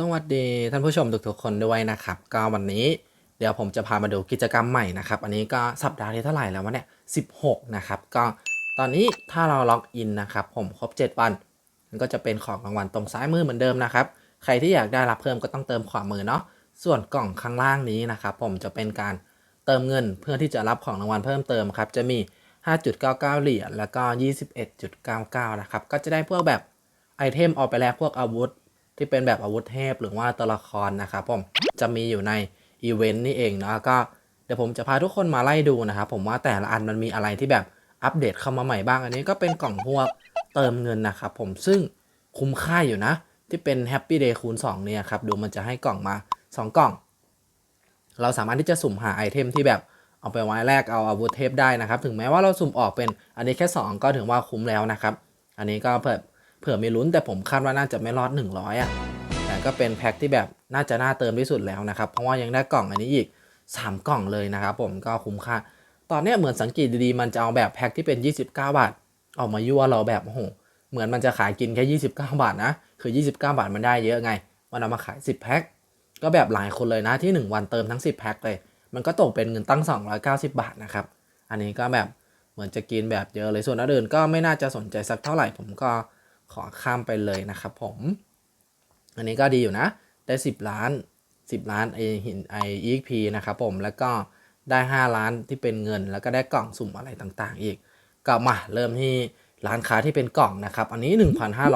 สวัสดีท่านผู้ชมทุกๆคนด้วยนะครับ ก็วันนี้เดี๋ยวผมจะพามาดูกิจกรรมใหม่นะครับ อันนี้ก็สัปดาห์ที่เท่าไหร่แล้ววะเนี่ย 16 นะครับ ก็ตอนนี้ถ้าเราล็อกอินนะครับ ผมครบ 7 วัน มันก็จะเป็นของรางวัลตรงซ้ายมือเหมือนเดิมนะครับ ใครที่อยากได้รับเพิ่มก็ต้องเติมขวามือเนาะ ส่วนกล่องข้างล่างนี้นะครับ ผมจะเป็นการเติมเงินเพื่อที่จะรับของรางวัลเพิ่มเติมครับ จะมี 5.99 เหรียญแล้วก็ 21.99 นะครับ ก็จะได้พวกแบบไอเทมออกไปแลกพวกอาวุธ ที่เป็นแบบอาวุธเทพหรือว่าตัวละครนะครับผมจะมีอยู่ในอีเวนต์นี่เองเนาะก็เดี๋ยวผมจะพาทุกคนมาไล่ดูนะครับผมว่าแต่ละอันมันมีอะไรที่แบบอัปเดตเข้ามาใหม่บ้างอันนี้ก็เป็นกล่องพวกเติมเงินนะครับผมซึ่งคุ้มค่าอยู่นะ ที่เป็น Happy Day คูณ2เนี่ยครับดูมันจะให้กล่องมา 2 กล่อง เราสามารถที่จะสุ่มหาไอเทมที่แบบเอาไปไว้แลกเอาอาวุธเทพได้นะครับ ถึงแม้ว่าเราสุ่มออกเป็นอันนี้แค่ 2 ก็ถือว่าคุ้มแล้วนะครับ อันนี้ก็เผื่ ผื่อมีลุ้นแต่ผมคาดว่าน่าจะไม่รอด 100อะแต่ก็เป็นแพ็คที่แบบน่าจะน่าเติมที่สุดแล้วนะครับ เพราะว่ายังได้กล่องอันนี้อีก 3 กล่องเลยนะครับผมก็คุ้มค่า ตอนนี้เหมือนสังเกตดีๆ มันจะเอาแบบแพ็คที่เป็น 29 บาท ออกมายั่วเราแบบโอ้โห เหมือนมันจะขายกินแค่ 29 บาทนะ คือ 29 บาทมันได้เยอะไง มันเอามาขาย 10 แพ็ค ก็แบบหลายคนเลยนะที่ 1 วันเติมทั้ง 10 แพ็คเลย มันก็ตกเป็นเงินตั้ง 290 บาทนะครับ อันนี้ก็แบบเหมือนจะกินแบบเยอะเลย ส่วนอันอื่นก็ไม่น่าจะสนใจสักเท่าไหร่ ผมก็ ขอข้ามไปเลยนะครับผม อันนี้ก็ดีอยู่นะ ได้ 10 ล้าน 10 ล้านไอหินไอ EXP นะครับผมแล้วก็ได้ 5 ล้านที่เป็นเงิน แล้วก็ได้กล่องสุ่มอะไรต่างๆ อีก ก็มาเริ่มที่ร้านค้าที่เป็นกล่องนะครับ อันนี้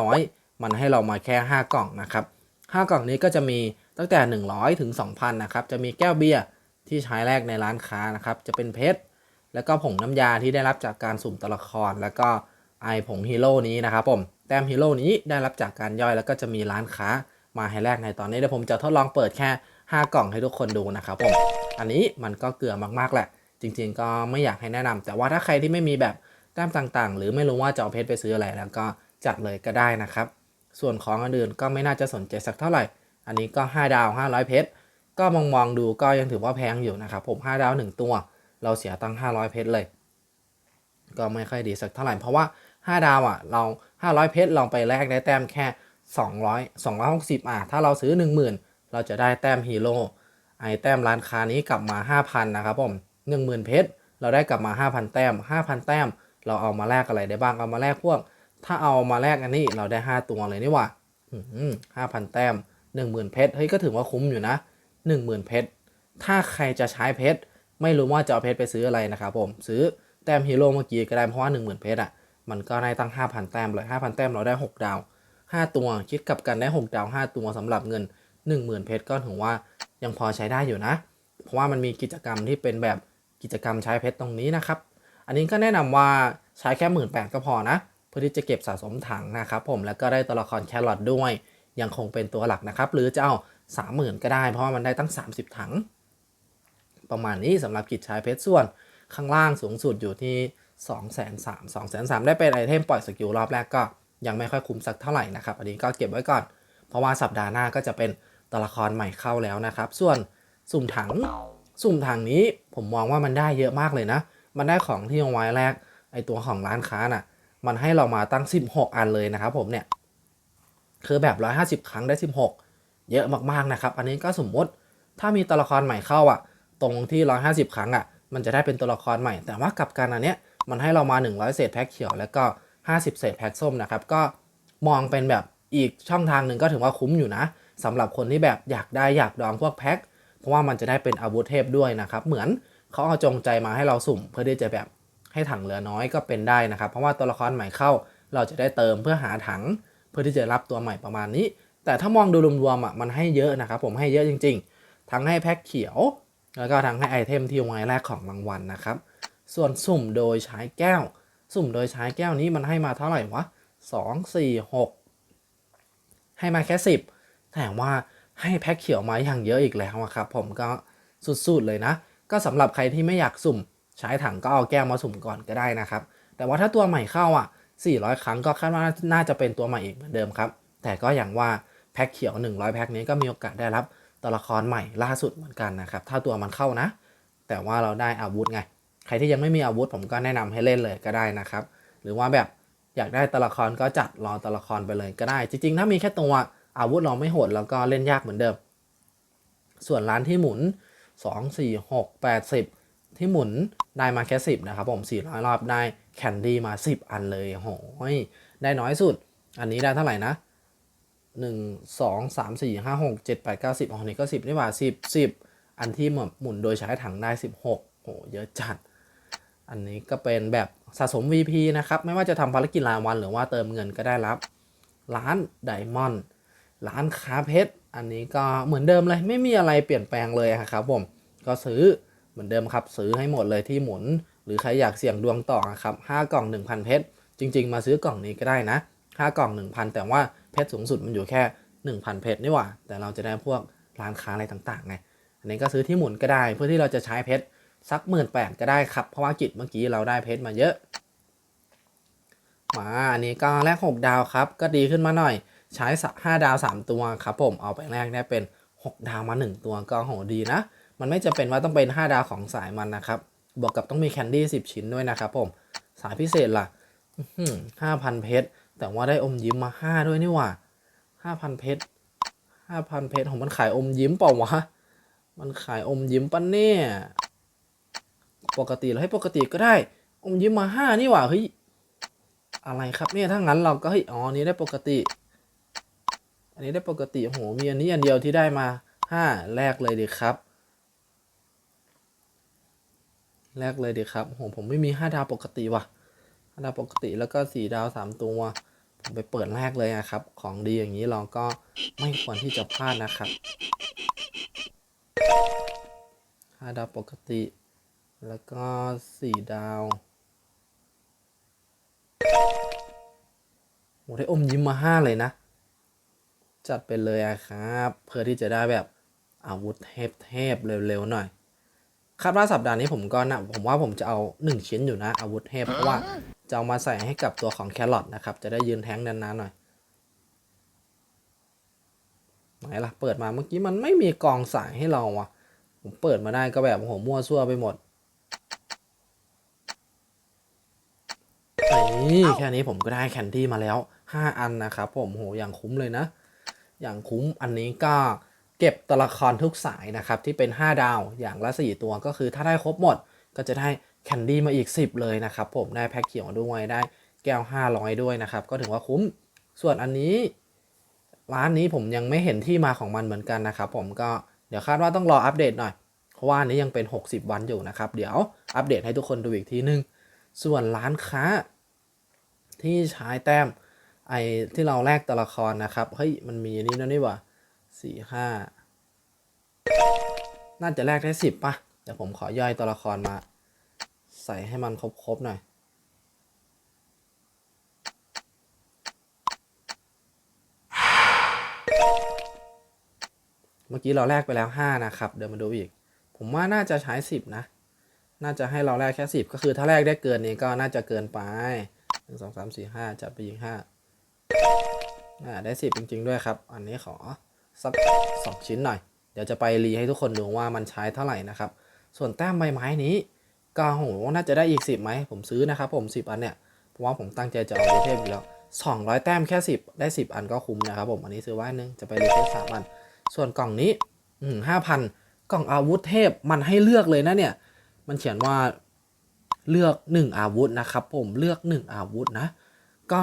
1,500 มันให้เรามาแค่ 5 กล่องนะครับ 5 กล่องนี้ก็จะมีตั้งแต่ 100 ถึง 2,000 นะครับ จะมีแก้วเบียร์ที่ใช้แรกในร้านค้านะครับ จะเป็นเพชร แล้วก็ผงน้ำยาที่ได้รับจากการสุ่มตัวละคร แล้วก็ ไอผงฮีโร่นี้นะครับผมแต้มฮีโร่นี้ได้รับจากการย่อยแล้วก็จะมีร้านค้ามาให้แรกในตอนนี้เดี๋ยวผมจะทดลองเปิดแค่ 5 กล่องให้ทุกคนดูนะครับผมอันนี้มันก็เกลือมากๆแหละ จริง ๆ ก็ไม่อยากให้แนะนำแต่ว่าถ้าใครที่ไม่มีแบบแต้มต่างๆ หรือไม่รู้ว่าจะเอาเพชรไปซื้ออะไรแล้วก็จัดเลยก็ได้นะครับ ส่วนของอันอื่นก็ไม่น่าจะสนใจสักเท่าไหร่ อันนี้ก็ 5 ดาว 500 เพชรก็มองมองๆดูก็ยังถือว่าแพงอยู่นะครับผม 5 ดาว 1 ตัว เราเสียตัง500 เพชรเลย ก็ไม่ค่อยดีสักเท่าไหร่เพราะว่า 5 ดาวอะเรา 500 เพชรเราไปแลกได้แต้มแค่ 200 260 อะ ถ้าเราซื้อ 10,000 เราจะได้แต้มฮีโร่ไอแต้มร้านค้านี้กลับมา 5,000 นะครับผม 10,000 เพชรเราได้กลับมา 5,000 แต้ม 5,000 แต้ม เราเอามาแลกอะไรได้บ้างเอามาแลกพวก ถ้าเอามาแลกอันนี้เราได้ 5 ตัวเลยนี่หว่าห้าพันแต้ม 10,000 เพชรเฮ้ยก็ถือว่าคุ้มอยู่นะ 10,000 เพชรถ้าใครจะใช้เพชรไม่รู้ว่าจะเอาเพชรไปซื้ออะไรนะครับผมซื้อแต้มฮีโร่เมื่อกี้ก็ได้เพราะว่า10,000 เพชรอะ มันก็ได้ตั้ง 5,000 แต้มเลย 5,000 แต้มเราได้ 6 ดาว 5 ตัว คิดกับกันได้ 6 ดาว 5 ตัวสำหรับเงิน 10,000 เพชรก็ถือว่ายังพอใช้ได้อยู่นะ เพราะว่ามันมีกิจกรรมที่เป็นแบบกิจกรรมใช้เพชรตรงนี้นะครับ อันนี้ก็แนะนำว่าใช้แค่1 8ื่นแปดก็พอนะ เพื่อที่จะเก็บสะสมถังนะครับผม แล้วก็ได้ตัวละครแครอทด้วย ยังคงเป็นตัวหลักนะครับ หรือจะเอา30,000 ก็ได้ เพราะว่ามันได้ตั้ง 30 ถัง ประมาณนี้สำหรับกิจใช้เพชรส่วนข้างล่างสูงสุดอยู่ที่ 2 3 0 0 0 2 3 0 0 0ได้เป็นไอเทมปล่อยสกิลรอบแรกก็ยังไม่ค่อยคุ้มสักเท่าไหร่นะครับ อันนี้ก็เก็บไว้ก่อน เพราะว่าสัปดาห์หน้าก็จะเป็นตัวละครใหม่เข้าแล้วนะครับ ส่วนสุ่มถัง สุ่มถังนี้ผมมองว่ามันได้เยอะมากเลยนะ มันได้ของที่เอาไว้แรก ไอตัวของร้านค้าน่ะ มันให้เรามาตั้ง 16 อันเลยนะครับผมเนี่ย คือแบบ 150 ครั้งได้ 16 เยอะมากๆนะครับ อันนี้ก็สมมติถ้ามีตัวละครใหม่เข้าอะ ตรงที่ 150 ครั้งอะ มันจะได้เป็นตัวละครใหม่ แต่ว่ากลับกันอันเนี้ย มันให้เรามา 100 เศษแพ็คเขียว แล้วก็ 50 เศษแพ็คส้มนะครับ ก็มองเป็นแบบอีกช่องทางหนึ่งก็ถือว่าคุ้มอยู่นะสำหรับคนที่แบบอยากได้อยากดองพวกแพ็คเพราะว่ามันจะได้เป็นอาวุธเทพด้วยนะครับ เหมือนเขาเอาจงใจมาให้เราสุ่ม เพื่อที่จะแบบให้ถังเหลือน้อยก็เป็นได้นะครับ เพราะว่าตัวละครใหม่เข้า เราจะได้เติมเพื่อหาถัง เพื่อที่จะรับตัวใหม่ประมาณนี้ แต่ถ้ามองดูรวมๆอะมันให้เยอะนะครับ ผมให้เยอะจริง ๆ ทั้งให้แพ็คเขียว แล้วก็ทั้งให้ไอเทมที่วางแรกของรางวัลนะครับ ส่วนสุ่มโดยใช้แก้ว สุ่มโดยใช้แก้วนี้มันให้มาเท่าไหร่วะสองสี่หกให้มาแค่สิบแต่ว่าให้แพ็คเขียวมาอย่างเยอะอีกแล้วอะครับ ผมก็สุดๆเลยนะ ก็สำหรับใครที่ไม่อยากสุ่ม ใช้ถังก็เอาแก้วมาสุ่มก่อนก็ได้นะครับ แต่ว่าถ้าตัวใหม่เข้าอะ 400 ครั้งก็คาดว่าน่าจะเป็นตัวใหม่อีกเหมือนเดิมครับ แต่ก็อย่างว่าแพ็คเขียว 100 แพ็คนี้ก็มีโอกาสได้รับตัวละครใหม่ล่าสุดเหมือนกันนะครับ ถ้าตัวมันเข้านะ แต่ว่าเราได้อาวุธไง ครที่ยังไม่มีอาวุธผมก็แนะนำให้เล่นเลยก็ได้นะครับ หรือว่าแบบอยากได้ตัวละครก็จัดรอตัวละครไปเลยก็ได้ จริง ๆ ถ้ามีแค่ตัวอาวุธเราไม่โหดแล้วก็เล่นยากเหมือนเดิม ส่วนร้านที่หมุน 2 4 6 8 10 ที่หมุนได้มาแค่ 10 นะครับผม 400 รอบได้แคนดี้มา 10 อันเลยโหยได้น้อยสุด อันนี้ได้เท่าไหร่นะ1 2 3 4 5 6 7 8 9 10อ๋อนี่ก็ 10นี่หว่า10 10 อันที่หมุนโดยใช้ถังได้ 16โหเยอะจัด อันนี้ก็เป็นแบบสะสม VP นะครับ ไม่ว่าจะทำภารกิจรายวัน หรือว่าเติมเงินก็ได้รับร้านไดมอนด์ร้านค้าเพชร อันนี้ก็เหมือนเดิมเลยไม่มีอะไรเปลี่ยนแปลงเลยครับผม ก็ซื้อเหมือนเดิมครับ ซื้อให้หมดเลยที่หมุน หรือใครอยากเสี่ยงดวงต่อครับ5กล่อง 1,000 เพชร จริง ๆ มาซื้อกล่องนี้ก็ได้นะ 5 กล่อง 1,000 แต่ว่าเพชรสูงสุดมันอยู่แค่ 1,000 เพชรนี่หว่า แต่เราจะได้พวกร้านค้าอะไรต่างๆไง อันนี้ก็ซื้อที่หมุนก็ได้เพื่อที่เราจะใช้เพชร สักหมื่นแปดก็ได้ครับ เพราะว่ากิจเมื่อกี้เราได้เพชรมาเยอะ มาอันนี้ก็แลก6 ดาวครับ ก็ดีขึ้นมาหน่อย ใช้ 5 ดาว 3 ตัวครับ ผมเอาไปแลกได้เป็น 6 ดาวมา 1 ตัวก็โหดีนะ มันไม่จะเป็นว่าต้องเป็น 5 ดาวของสายมันนะครับ บวกกับต้องมีแคนดี้10 ชิ้นด้วยนะครับผมสายพิเศษล่ะห้าพันเพชรแต่ว่าได้อมยิ้มมา5ด้วยนี่หว่าห้าพันเพชรห้าพันเพชรของมันขายอมยิ้มเปล่าวะ มันขายอมยิ้มปะเนี่ย ปกติเราให้ปกติก็ได้อมยิ้มมาห้านี่หว่าเฮ้ยอะไรครับเนี่ยถ้างั้นเราก็เฮ้ยอ๋อนนี้ได้ปกติ อันนี้ได้ปกติโหมีอันนี้อันเดียวที่ได้มาห้าแรกเลยดีครับ แรกเลยดีครับโหผมไม่มีห้าดาวปกติว่ะห้าดาวปกติแล้วก็สี่ดาวสามตัวผมไปเปิดแรกเลยนะครับ ของดีอย่างนี้เราก็ไม่ควรที่จะพลาดนะครับห้าดาวปกติ แล้วก็สี่ดาวโหได้อมยิ้มมาห้าเลยนะ จัดไปเลยอะครับ เพื่อที่จะได้แบบอาวุธเทพๆเร็วๆหน่อยครับว่าสัปดาห์นี้ผมก็นะผมว่าผมจะเอา 1 ชิ้นอยู่นะ อาวุธเทพเพราะว่าจะเอามาใส่ให้กับตัวของแครอทนะครับ จะได้ยืนแท้งนานๆหน่อยไหนล่ะ เปิดมาเมื่อกี้มันไม่มีกองสายให้เราว่ะผมเปิดมาได้ก็แบบโอ้โหมั่วซั่วไปหมด นี่แค่นี้ผมก็ได้แคนดี้มาแล้ว 5 อันนะครับผมโหอย่างคุ้มเลยนะ อย่างคุ้มอันนี้ก็เก็บตัวละครทุกสายนะครับ ที่เป็น 5 ดาวอย่างละ 4 ตัวก็คือถ้าได้ครบหมด ก็จะได้แคนดี้มาอีก 10 เลยนะครับ ผมได้แพ็คเขียวด้วยได้แก้ว 500 ด้วยนะครับ ก็ถือว่าคุ้มส่วนอันนี้ ร้านนี้ผมยังไม่เห็นที่มาของมันเหมือนกันนะครับ ผมก็เดี๋ยวคาดว่าต้องรออัปเดตหน่อยเพราะว่านนี้ยังเป็น 60 วันอยู่นะครับ เดี๋ยวอัปเดตให้ทุกคนดูอีกทีนึง ส่วนร้านค้า ที่ใช้แต้มไอที่เราแลกตัวละครนะครับ เฮ้ย มันมีอันนี้นะนี่ว่าสี่ห้าน่าจะแลกได้สิบป่ะเดี๋ยวผมขอย่อยตัวละครมา ใส่ให้มันครบๆหน่อยเมื่อกี้เราแลกไปแล้ว 5 นะครับ เดี๋ยวมาดูอีก ผมว่าน่าจะใช้ 10 นะ น่าจะให้เราแลกแค่ 10 ก็คือถ้าแลกได้เกินนี้ก็น่าจะเกินไป 1 2 3 4 5จับไปยิง5อ่าได้10จริง ๆ ด้วยครับ อันนี้ขอสัก2ชิ้นหน่อย เดี๋ยวจะไปรีให้ทุกคนดูว่ามันใช้เท่าไหร่นะครับ ส่วนแต้มใบไม้นี้ก็โหน่าจะได้อีก10ไหมผมซื้อนะครับ ผม10อันเนี่ยเพราะว่าผมตั้งใจจะเอาเทพอยู่แล้ว200แต้มแค่10ได้10อันก็คุ้มนะครับ ผมอันนี้ซื้อไว้นึงจะไปรีแค่สามอัน ส่วนกล่องนี้ห้าพันกล่องอาวุธเทพมันให้เลือกเลยนะเนี่ย มันเขียนว่า เลือก 1 อาวุธนะครับ ผมเลือก 1 อาวุธนะ ก็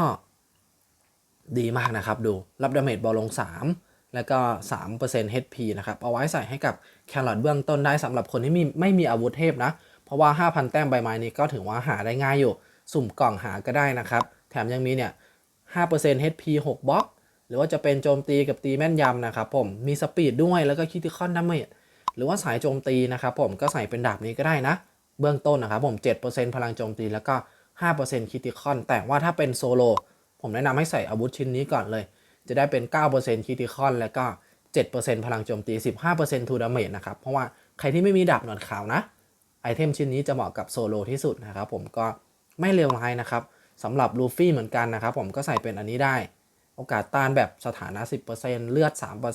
ดีมากนะครับดู รับดาเมจบอลลง 3 แล้วก็3% HP นะครับ เอาไว้ใส่ให้กับแครอทเบื้องต้นได้สำหรับคนที่มีไม่มีอาวุธเทพนะ เพราะว่า 5,000 แต้มใบไม้นี้ก็ถือว่าหาได้ง่ายอยู่ สุ่มกล่องหาก็ได้นะครับ แถมยังมีเนี่ย5% HP 6บล็อก หรือว่าจะเป็นโจมตีกับตีแม่นยำนะครับผม มีสปีดด้วยแล้วก็คิติคอนดาเมจหรือว่าสายโจมตีนะครับผมก็ใส่เป็นดาบนี้ก็ได้นะ เบื้องต้นนะครับผม 7%พลังโจมตีแล้วก็ 5%คิติคอน แต่ว่าถ้าเป็นโซโล ผมแนะนำให้ใส่อาวุธชิ้นนี้ก่อนเลย จะได้เป็น 9%คิติคอน แล้วก็ 7%พลังโจมตี 15%ทูดาเมจนะครับ เพราะว่าใครที่ไม่มีดาบหนวดขาวนะ ไอเทมชิ้นนี้จะเหมาะกับโซโลที่สุดนะครับผมก็ไม่เลวร้ายนะครับสำหรับลูฟี่เหมือนกันนะครับผมก็ใส่เป็นอันนี้ได้ โอกาสต้านแบบสถานะ 10%เลือด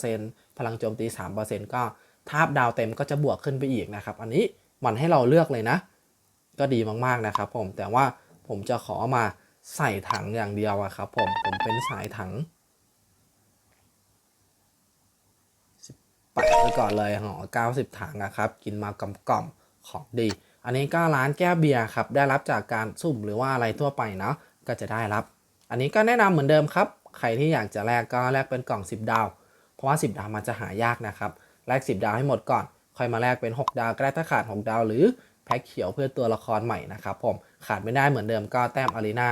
3%พลังโจมตี 3%ก็ทาบดาวเต็มก็จะบวกขึ้นไปอีกนะครับ อันนี้ มันให้เราเลือกเลยนะ ก็ดีมากๆนะครับผมแต่ว่าผมจะขอมาใส่ถังอย่างเดียวอะครับผมผมเป็นสายถังแปะไปก่อนเลยห่อ90 ถังนะครับ กินมากล่อมของดี อันนี้ก็ร้านแก้เบียร์ครับ ได้รับจากการสุ่มหรือว่าอะไรทั่วไปเนาะ ก็จะได้รับ อันนี้ก็แนะนำเหมือนเดิมครับ ใครที่อยากจะแลกก็แลกเป็นกล่อง 10 ดาว เพราะว่า 10 ดาวมันจะหายากนะครับ แลก 10 ดาวให้หมดก่อน ค่อยมาแลกเป็น 6 ดาวก็ได้ถ้าขาด 6 ดาว หรือแพ็คเขียวเพื่อตัวละครใหม่นะครับผมขาดไม่ได้เหมือนเดิมก็แต้มอารีนา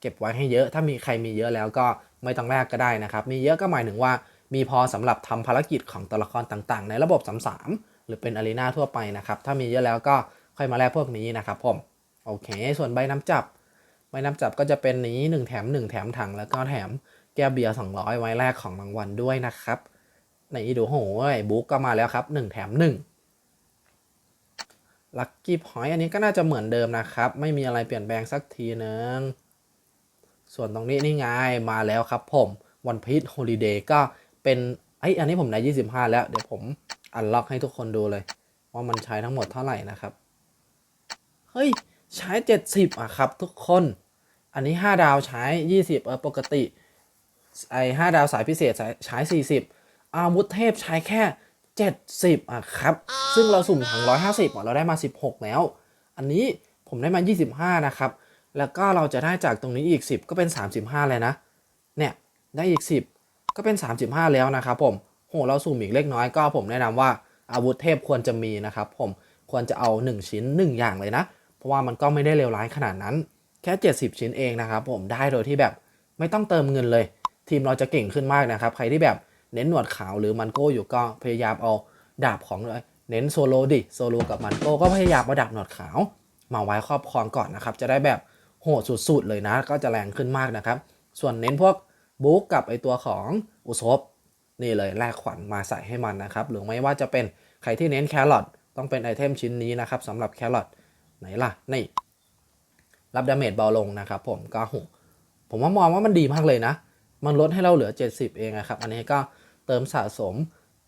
เก็บไว้ให้เยอะ ถ้ามีใครมีเยอะแล้วก็ไม่ต้องแลกก็ได้นะครับ มีเยอะก็หมายถึงว่า มีพอสำหรับทำภารกิจของตัวละครต่างๆ ในระบบ33หรือเป็นอารีนาทั่วไปนะครับถ้ามีเยอะแล้วก็ค่อยมาแลกพวกนี้นะครับผมโอเค ส่วนใบน้ำจับใบน้ำจับก็จะเป็นนี้ 1 แถม 1 แถมถังแล้วก็แถมแก้วเบียร์200 ไว้แรกของรางวัลด้วยนะครับ นดูโหยบุ๊กก็มาแล้วครับ 1 แถม 1 ลัคกี้พอยอันนี้ก็น่าจะเหมือนเดิมนะครับ ไม่มีอะไรเปลี่ยนแปลงสักทีนึง ส่วนตรงนี้นี่ไงมาแล้วครับผมวันพีชโฮลิเดย์ก็เป็นไออันนี้ผมได้ 25 แล้ว เดี๋ยวผมอันล็อกให้ทุกคนดูเลย ว่ามันใช้ทั้งหมดเท่าไหร่นะครับ เฮ้ย ใช้ 70 อะครับทุกคน อันนี้ 5 ดาวใช้ 20เออปกติไอ้5ดาวสายพิเศษใช้ใช้40 อาวุธเทพใช้แค่ 70อะครับ ซึ่งเราสุ่มถัง 150อะเราได้มา 16 แล้ว อันนี้ผมได้มา 25 นะครับ แล้วก็เราจะได้จากตรงนี้อีก 10 ก็เป็น 35 เลยนะ เนี่ยได้อีก 10 ก็เป็น 35 แล้วนะครับผมโหเราสุ่มอีกเล็กน้อยก็ผมแนะนำว่าอาวุธเทพควรจะมีนะครับผมควรจะเอา 1 ชิ้น 1 อย่างเลยนะ เพราะว่ามันก็ไม่ได้เลวร้ายขนาดนั้น แค่ 70 ชิ้นเองนะครับผมได้โดยที่แบบไม่ต้องเติมเงินเลย ทีมเราจะเก่งขึ้นมากนะครับ ใครที่แบบ เน้นหนวดขาวหรือมันโก้อยู่ก็พยายามเอาดาบของเลยเน้นโซโลดิโซโลกับมันโก้ก็พยายามเอาดาบหนวดขาวมาไว้ครอบครองก่อนนะครับ จะได้แบบโหดสุดๆเลยนะ ก็จะแรงขึ้นมากนะครับ ส่วนเน้นพวกบุ๊กกับไอตัวของอุซบนี่เลยแลกขวัญมาใส่ให้มันนะครับ หรือไม่ว่าจะเป็นใครที่เน้นแครอทต้องเป็นไอเทมชิ้นนี้นะครับสำหรับแครอทไหนล่ะ นี่ รับดาเมจเบาลงนะครับผมก็หผมว่ามองว่ามันดีมากเลยนะ มันลดให้เราเหลือ 70 เองนะครับ อันนี้ก็ เติมสะสม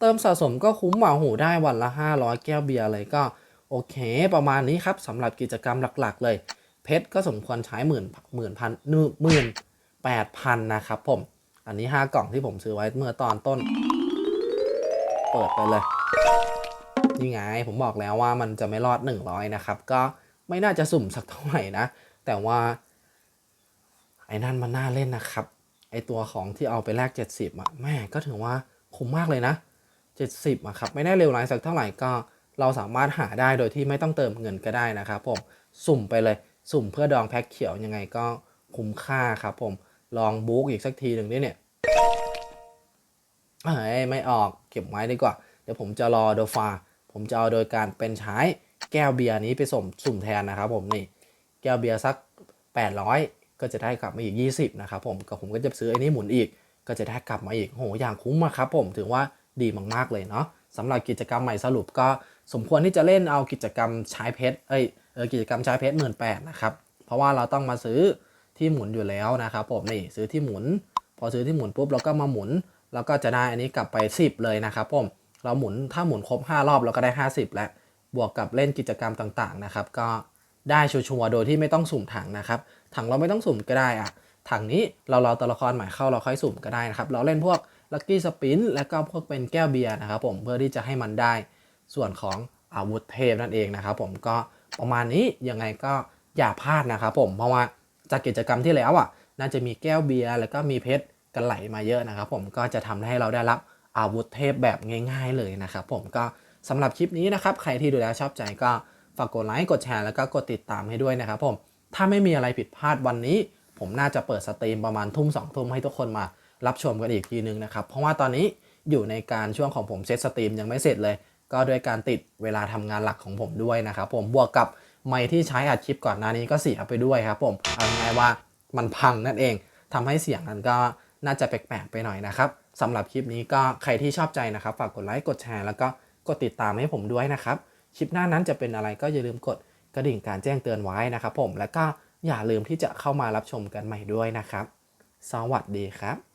เติมสะสมก็คุ้มหมาหูได้วันละ 500 แก้วเบียร์เลยก็ โอเค ประมาณนี้ครับสำหรับกิจกรรมหลักๆ เลย เพชรก็สมควรใช้หมื่นหมื่นพันหมื่นแปดพันนะครับผม อันนี้ 5 กล่องที่ผมซื้อไว้เมื่อตอนต้น เปิดไปเลยนี่ไงผมบอกแล้วว่ามันจะไม่รอด 100 นะครับ ก็ไม่น่าจะสุ่มสักเท่าไหร่นะ แต่ว่าไอ้นั่นมันน่าเล่นนะครับ ไอตัวของที่เอาไปแลก 70อะแม่ก็ถือว่าคุ้มมากเลยนะ 70อะครับไม่ได้เร็วร้ายสักเท่าไหร่ก็เราสามารถหาได้โดยที่ไม่ต้องเติมเงินก็ได้นะครับผมสุ่มไปเลยสุ่มเพื่อดองแพ็คเขียวยังไงก็คุ้มค่าครับผมลองบุ๊กอีกสักทีหนึ่งดิเนี่ยเอ้ยไม่ออกเก็บไว้ดีกว่า เดี๋ยวผมจะรอโดฟาผมจะเอาโดยการเป็นใช้แก้วเบียร์นี้ไปสุ่มสุ่มแทนนะครับผมนี่ แก้วเบียร์สัก 800 ก็จะได้กลับมาอีก 20นะครับผมกับผมก็จะซื้อไอ้นี้หมุนอีก ก็จะได้กลับมาอีกโหอย่างคุ้มมากครับผมถือว่าดีมากๆเลยเนาะสำหรับกิจกรรมใหม่สรุปก็สมควรที่จะเล่นเอากิจกรรมใช้เพชรเอ้ยเออกิจกรรมใช้เพชรหมื่นแปดนะครับเพราะว่าเราต้องมาซื้อที่หมุนอยู่แล้วนะครับผมนี่ซื้อที่หมุน พอซื้อที่หมุนปุ๊บเราก็มาหมุน แล้วก็จะได้อันนี้กลับไป 10 เลยนะครับผมเราหมุนถ้าหมุนครบ 5 รอบเราก็ได้ 50 แล้วบวกกับเล่นกิจกรรมต่างๆนะครับก็ ได้ชัวร์ๆโดยที่ไม่ต้องสุ่มถังนะครับ ถังเราไม่ต้องสุ่มก็ได้อะถังนี้เราเราตัวละครใหม่เข้าเราค่อยสุ่มก็ได้นะครับ เราเล่นพวกลัคกี้สปินแล้วก็พวกเป็นแก้วเบียร์นะครับผมเพื่อที่จะให้มันได้ส่วนของอาวุธเทพนั่นเองนะครับผมก็ประมาณนี้ยังไงก็อย่าพลาดนะครับผมเพราะว่าจากกิจกรรมที่แล้วอะน่าจะมีแก้วเบียร์แล้วก็มีเพชรกันไหลมาเยอะนะครับ ผมก็จะทำให้เราได้รับอาวุธเทพแบบง่าย ๆเลยนะครับผมก็สำหรับคลิปนี้นะครับใครที่ดูแล้วชอบใจก็ ฝากกดไลค์กดแชร์แล้วก็กดติดตามให้ด้วยนะครับผม ถ้าไม่มีอะไรผิดพลาดวันนี้ ผมน่าจะเปิดสตรีมประมาณทุ่มสองทุ่มให้ทุกคนมารับชมกันอีกทีนึงนะครับ เพราะว่าตอนนี้อยู่ในการช่วงของผมเซตสตรีมยังไม่เสร็จเลย ก็ด้วยการติดเวลาทำงานหลักของผมด้วยนะครับผมบวกกับไมค์ที่ใช้อัดคลิปก่อนหน้านี้ก็เสียไปด้วยครับผมเอาง่ายว่ามันพังนั่นเองทำให้เสียงนั้นก็น่าจะแปลกๆไปหน่อยนะครับสำหรับคลิปนี้ก็ใครที่ชอบใจนะครับ ฝากกดไลค์กดแชร์แล้วก็กดติดตามให้ผมด้วยนะครับ คลิปหน้านั้นจะเป็นอะไรก็อย่าลืมกดกระดิ่งการแจ้งเตือนไว้นะครับผมแล้วก็อย่าลืมที่จะเข้ามารับชมกันใหม่ด้วยนะครับ สวัสดีครับ